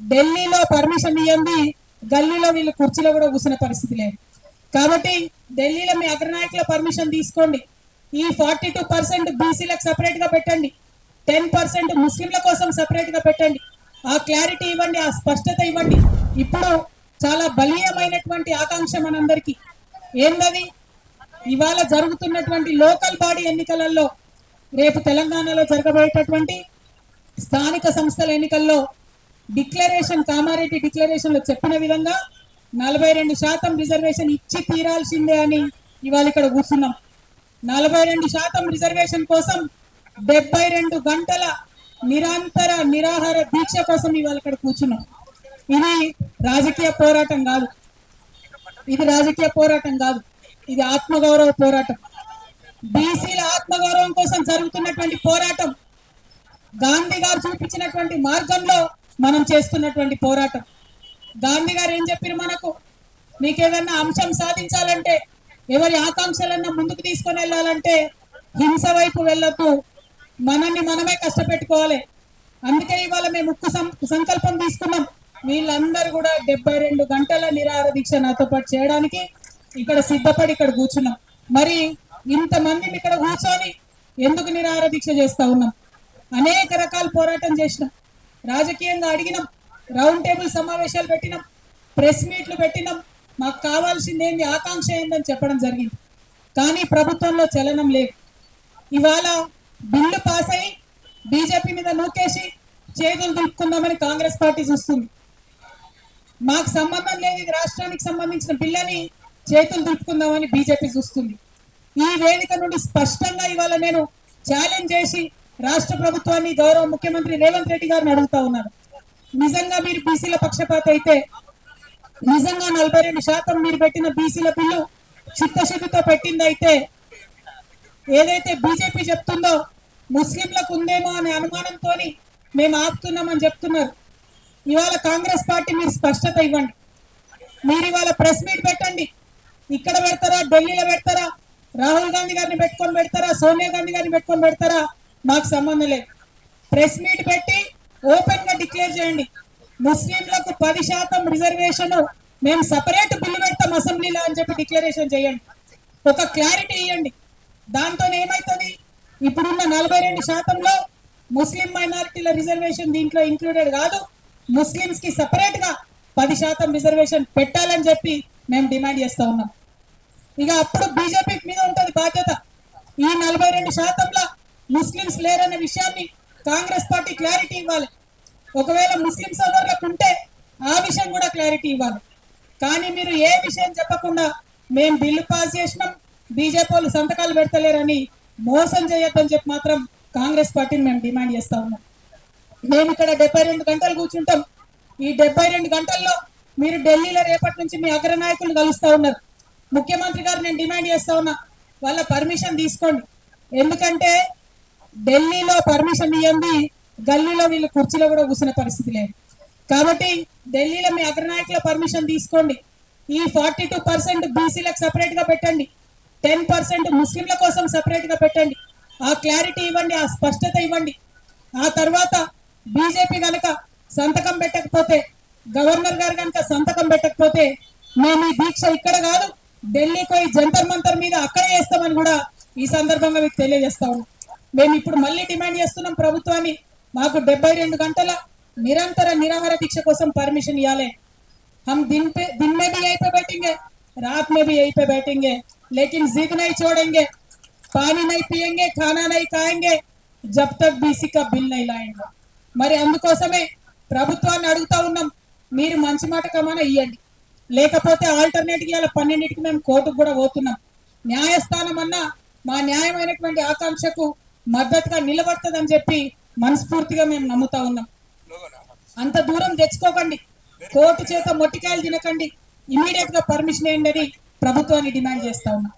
ఢిల్లీలో పర్మిషన్ ఇవ్వండి గల్లీలో వీళ్ళు కుర్చీలో కూడా కూర్చునే పరిస్థితి లేదు. కాబట్టి ఢిల్లీలో మీ అగ్రనాయకుల పర్మిషన్ తీసుకోండి. ఈ ఫార్టీ టూ పర్సెంట్ బీసీలకు సపరేట్గా పెట్టండి. టెన్ పర్సెంట్ ముస్లింల కోసం సపరేట్గా పెట్టండి. ఆ క్లారిటీ ఇవ్వండి ఆ స్పష్టత ఇవ్వండి. ఇప్పుడు చాలా బలీయమైనటువంటి ఆకాంక్ష మనందరికీ. ఏందది? ఇవాళ జరుగుతున్నటువంటి లోకల్ బాడీ ఎన్నికలలో రేపు తెలంగాణలో జరగబోయేటటువంటి స్థానిక సంస్థల ఎన్నికల్లో డిక్లరేషన్ కామారెడ్డి డిక్లరేషన్లో చెప్పిన విధంగా నలభై రెండు శాతం రిజర్వేషన్ ఇచ్చి తీరాల్సిందే అని ఇవాళ ఇక్కడ కూర్చున్నాం. నలభై రెండు శాతం రిజర్వేషన్ కోసం డెబ్బై రెండు గంటల నిరంతర నిరాహార దీక్ష కోసం ఇవాళ ఇక్కడ కూర్చున్నాం. ఇది రాజకీయ పోరాటం కాదు. ఇది రాజకీయ పోరాటం కాదు. ఇది ఆత్మగౌరవ పోరాటం. బీసీల ఆత్మగౌరవం కోసం జరుగుతున్నటువంటి పోరాటం గాంధీ గారు చూపించినటువంటి మార్గంలో మనం చేస్తున్నటువంటి పోరాటం. గాంధీ గారు ఏం చెప్పారు మనకు? మీకేదన్నా అంశం సాధించాలంటే ఎవరి ఆకాంక్షలన్నా ముందుకు తీసుకొని వెళ్ళాలంటే హింస వైపు వెళ్ళొద్దు. మనల్ని మనమే కష్టపెట్టుకోవాలి. అందుకే ఇవాళ మేము ఉక్కు సంకల్పం తీసుకున్నాం. వీళ్ళందరూ కూడా డెబ్బై రెండు గంటల నిరాహార దీక్ష నాతో పాటు చేయడానికి ఇక్కడ సిద్ధపడి ఇక్కడ కూర్చున్నాం. మరి ఇంతమంది ఇక్కడ కూర్చొని ఎందుకు నిరాహార దీక్ష చేస్తా ఉన్నాం? అనేక రకాల పోరాటం చేసినాం. రాజకీయంగా అడిగినాం. రౌండ్ టేబుల్ సమావేశాలు పెట్టినాం. ప్రెస్ మీట్లు పెట్టినాం. మాకు కావాల్సింది ఏంది ఆకాంక్ష ఏందని చెప్పడం జరిగింది. కానీ ప్రభుత్వంలో చలనం లేదు. ఇవాళ బిల్లు పాస్ అయి బీజేపీ మీద నూకేసి చేతులు దులుపుకుందామని కాంగ్రెస్ పార్టీ చూస్తుంది. మాకు సంబంధం లేదు ఇది రాష్ట్రానికి సంబంధించిన బిల్లని చేతులు దులుపుకుందామని బీజేపీ చూస్తుంది. ఈ వేదిక నుండి స్పష్టంగా ఇవాళ నేను ఛాలెంజ్ చేసి రాష్ట్ర ప్రభుత్వాన్ని గౌరవ ముఖ్యమంత్రి రేవంత్ రెడ్డి గారిని అడుగుతా ఉన్నాను నిజంగా మీరు బీసీల పక్షపాత అయితే నిజంగా నలభై రెండు శాతం మీరు పెట్టిన బీసీల బిల్లు చిత్తశుద్ధితో పెట్టిందైతే ఏదైతే బీజేపీ చెప్తుందో ముస్లింలకు ఉందేమో అనే అనుమానంతో మేము ఆపుతున్నామని చెప్తున్నారు. ఇవాళ కాంగ్రెస్ పార్టీ మీరు స్పష్టత ఇవ్వండి. మీరు ఇవాళ ప్రెస్ మీట్ పెట్టండి. ఇక్కడ పెడతారా ఢిల్లీలో పెడతారా రాహుల్ గాంధీ గారిని పెట్టుకొని పెడతారా సోనియా గాంధీ గారిని పెట్టుకొని పెడతారా మాకు సంబంధం లేదు. ప్రెస్ మీట్ పెట్టి ఓపెన్గా డిక్లేర్ చేయండి. ముస్లింలకు పది శాతం రిజర్వేషన్ మేము సపరేట్ బిల్లు పెడతాం అసెంబ్లీలో అని చెప్పి డిక్లరేషన్ చేయండి. ఒక క్లారిటీ ఇవ్వండి. దాంతో ఏమవుతుంది ఇప్పుడున్న నలభై రెండు శాతంలో ముస్లిం మైనారిటీల రిజర్వేషన్ దీంట్లో ఇంక్లూడెడ్ కాదు. ముస్లిమ్స్కి సపరేట్గా పది శాతం రిజర్వేషన్ పెట్టాలని చెప్పి మేము డిమాండ్ చేస్తా ఉన్నాం. ఇక అప్పుడు బీజేపీ మీద ఉంటుంది బాధ్యత. ఈ నలభై రెండు శాతంలో ముస్లిమ్స్ లేరనే విషయాన్ని కాంగ్రెస్ పార్టీ క్లారిటీ ఇవ్వాలి. ఒకవేళ ముస్లిం సోదరులకు ఉంటే ఆ విషయం కూడా క్లారిటీ ఇవ్వాలి. కానీ మీరు ఏ విషయం చెప్పకుండా మేము బిల్లు పాస్ చేసినాం బీజేపీ వాళ్ళు సంతకాలు పెడతలేరని మోసం చేయొద్దని చెప్పి మాత్రం కాంగ్రెస్ పార్టీని మేము డిమాండ్ చేస్తా ఉన్నాం. మేము ఇక్కడ డెబ్బై రెండు గంటలు కూర్చుంటాం. ఈ డెబ్బై రెండు గంటల్లో మీరు ఢిల్లీలో రేపటి నుంచి మీ అగ్రనాయకులు కలుస్తా ఉన్నారు. ముఖ్యమంత్రి గారు నేను డిమాండ్ చేస్తా ఉన్నా వాళ్ళ పర్మిషన్ తీసుకోండి. ఎందుకంటే ఢిల్లీలో పర్మిషన్ ఇవ్వండి గల్లీలో వీళ్ళు కుర్చీలో కూడా కూర్చునే పరిస్థితి లేదు. కాబట్టి ఢిల్లీలో మీ అగ్రనాయకుల పర్మిషన్ తీసుకోండి. ఈ ఫార్టీ టూ పర్సెంట్ బీసీలకు సపరేట్గా పెట్టండి. టెన్ పర్సెంట్ ముస్లింల కోసం సపరేట్గా పెట్టండి. ఆ క్లారిటీ ఇవ్వండి ఆ స్పష్టత ఇవ్వండి. ఆ తర్వాత బీజేపీ కనుక సంతకం పెట్టకపోతే గవర్నర్ గారు కనుక సంతకం పెట్టకపోతే మేము ఈ దీక్ష ఇక్కడ కాదు ఢిల్లీకి పోయి జంతర్ మంతర్ మీద అక్కడే చేస్తామని కూడా ఈ సందర్భంగా మీకు తెలియజేస్తా ఉన్నాం. మేము ఇప్పుడు మళ్ళీ డిమాండ్ చేస్తున్నాం ప్రభుత్వాన్ని మాకు డెబ్బై రెండు గంటల నిరంతర నిరాహార దీక్ష కోసం పర్మిషన్ ఇవ్వాలి हम दिन पे दिन में भी यहीं पे बैठेंगे रात में भी यहीं पे बैठेंगे लेकिन जिद नहीं छोड़ेंगे पानी नहीं पिएंगे खाना नहीं खाएंगे जब तक बीसी का बिल नहीं लाएंगे మరి అందుకోసమే ప్రభుత్వాన్ని అడుగుతా ఉన్నాం మీరు మంచి మాట కమాన ఇవ్వండి లేకపోతే ఆల్టర్నేట్ ఇవాళ పన్నెండింటికి మేము కోర్టుకు కూడా పోతున్నాం న్యాయస్థానం అన్నా మా న్యాయమైనటువంటి ఆకాంక్షకు మద్దతుగా నిలబడుతుందని చెప్పి మనస్ఫూర్తిగా మేము నమ్ముతా ఉన్నాం. అంత దూరం తెచ్చుకోకండి. కోర్టు చేత మొట్టికాయలు తినకండి. ఇమీడియట్గా పర్మిషన్ ఏంటని ప్రభుత్వాన్ని డిమాండ్ చేస్తా ఉన్నాం.